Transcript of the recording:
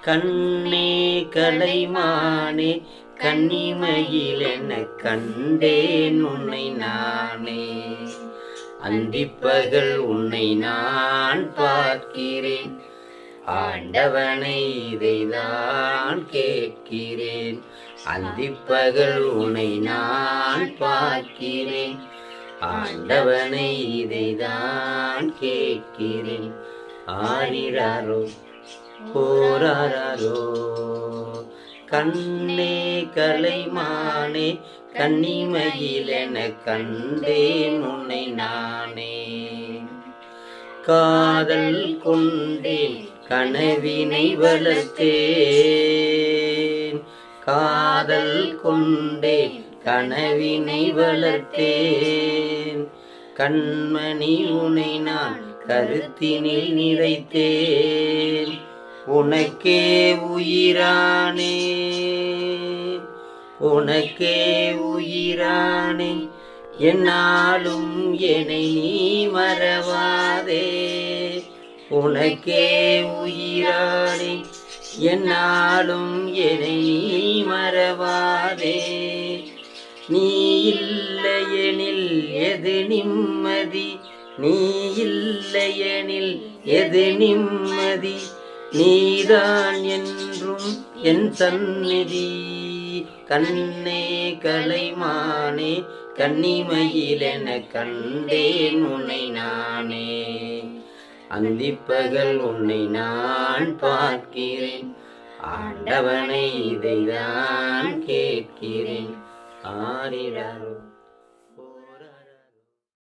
கண்ணே கலைமானே கன்னிமையில் என கண்டேன் உன்னை நானே. அந்திப்பகல் உன்னை நான் பார்க்கிறேன். ஆண்டவனை இதைதான் கேட்கிறேன். அந்திப்பகல் உன்னை நான் பார்க்கிறேன். ஆண்டவனை இதைதான் கேட்கிறேன். ஆரிராரோ போராரோ கண்ணே கலைமானே கன்னிமையில் என கண்டேன் உன்னை நானே. காதல் கொண்டேன் கனவினை வளர்த்தேன். காதல் கொண்டேன் கனவினை வளர்த்தேன். கண்மணி உனை நான் கருத்தினில் நிறைத்தேன். உனக்கே உயிரானே. உனக்கே உயிரானே. என்னாலும் என்னை நீ மறவாதே. உனக்கே உயிரானே. என்னாலும் என்னை நீ மறவாதே. நீ இல்லையெனில் எது நிம்மதி? நீ இல்லையெனில் எது நிம்மதி? நீதான் என்றும் என் சந்நிதி. கண்ணே கலைமானே கன்னிமையிலென கண்டேன் உன்னை நானே. அந்திப்பகல் உன்னை நான் பார்க்கிறேன். ஆண்டவனை இதைதான் கேட்கிறேன். ஆரிடாரோ